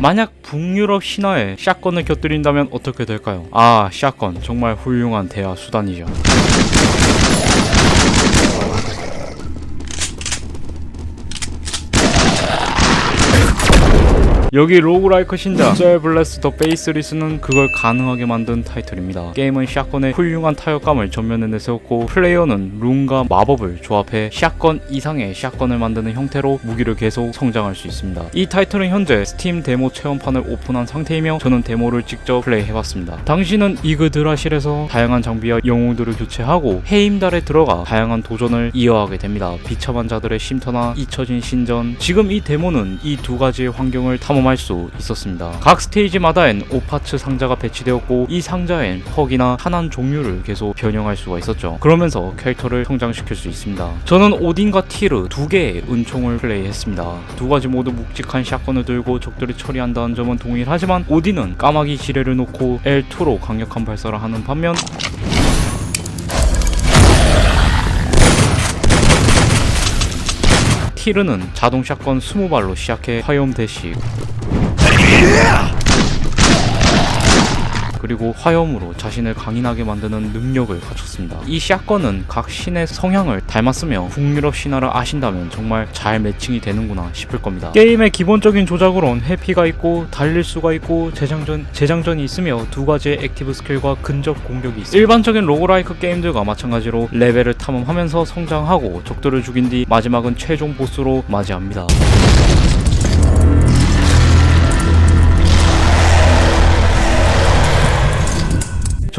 만약 북유럽 신화에 샷건을 곁들인다면 어떻게 될까요? 아 샷건 정말 훌륭한 대화 수단이죠 여기 로그라이크 신작 셀 블레스 더 베이스리스는 그걸 가능하게 만든 타이틀입니다. 게임은 샷건의 훌륭한 타격감을 전면에 내세웠고 플레이어는 룬과 마법을 조합해 샷건 이상의 샷건을 만드는 형태로 무기를 계속 성장할 수 있습니다. 이 타이틀은 현재 스팀 데모 체험판을 오픈한 상태이며 저는 데모를 직접 플레이해봤습니다. 당시는 이그드라실에서 다양한 장비와 영웅들을 교체하고 해임달에 들어가 다양한 도전을 이어가게 됩니다. 비참한 자들의 쉼터나 잊혀진 신전 지금 이 데모는 이 두 가지의 환경을 탐험 할 수 있었습니다. 각 스테이지마다엔 5파츠 상자가 배치되었고 이 상자엔 퍽이나 탄환 종류를 계속 변형할 수가 있었죠. 그러면서 캐릭터를 성장시킬 수 있습니다. 저는 오딘과 티르 두 개의 은총을 플레이했습니다. 두 가지 모두 묵직한 샷건을 들고 적들을 처리한다는 점은 동일하지만 오딘은 까마귀 지뢰를 놓고 L2로 강력한 발사를 하는 반면 티르는 자동 샷건 20발로 시작해 화염 대시 그리고 화염으로 자신을 강인하게 만드는 능력을 갖췄습니다. 이 샷건은 각 신의 성향을 닮았으며 북유럽 신화를 아신다면 정말 잘 매칭이 되는구나 싶을 겁니다. 게임의 기본적인 조작으론 회피가 있고 달릴 수가 있고 재장전 재장전이 있으며 두 가지의 액티브 스킬과 근접 공격이 있습니다. 일반적인 로그라이크 게임들과 마찬가지로 레벨을 탐험하면서 성장하고 적들을 죽인 뒤 마지막은 최종 보스로 맞이합니다.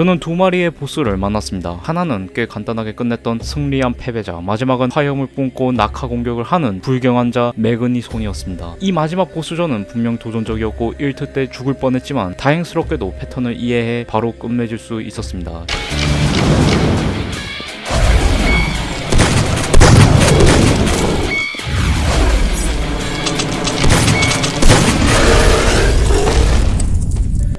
저는 두 마리의 보스를 만났습니다. 하나는 꽤 간단하게 끝냈던 승리한 패배자, 마지막은 화염을 뿜고 낙하 공격을 하는 불경한 자 매그니 손이었습니다. 이 마지막 보스전은 분명 도전적이었고 1트 때 죽을 뻔했지만 다행스럽게도 패턴을 이해해 바로 끝맺을 수 있었습니다.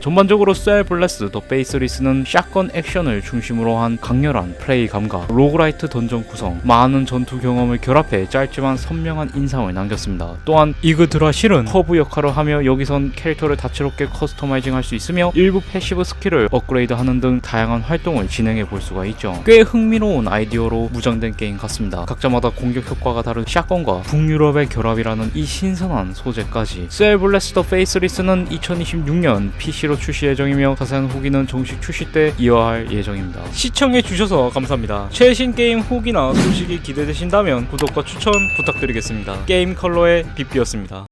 전반적으로 셀 블레스 더 베이스리스는 샷건 액션을 중심으로 한 강렬한 플레이 감각, 로그라이트 던전 구성, 많은 전투 경험을 결합해 짧지만 선명한 인상을 남겼습니다. 또한 이그드라 실은 허브 역할을 하며 여기선 캐릭터를 다채롭게 커스터마이징 할 수 있으며 일부 패시브 스킬을 업그레이드 하는 등 다양한 활동을 진행해 볼 수가 있죠. 꽤 흥미로운 아이디어로 무장된 게임 같습니다. 각자마다 공격 효과가 다른 샷건과 북유럽의 결합이라는 이 신선한 소재까지 셀 블레스 더 페이스리스는 2026년 PC 로 출시 예정이며 자세한 후기는 정식 출시 때 이어할 예정입니다. 시청해 주셔서 감사합니다. 최신 게임 후기나 소식이 기대되신다면 구독과 추천 부탁드리겠습니다. 게임 컬러의 빗비였습니다.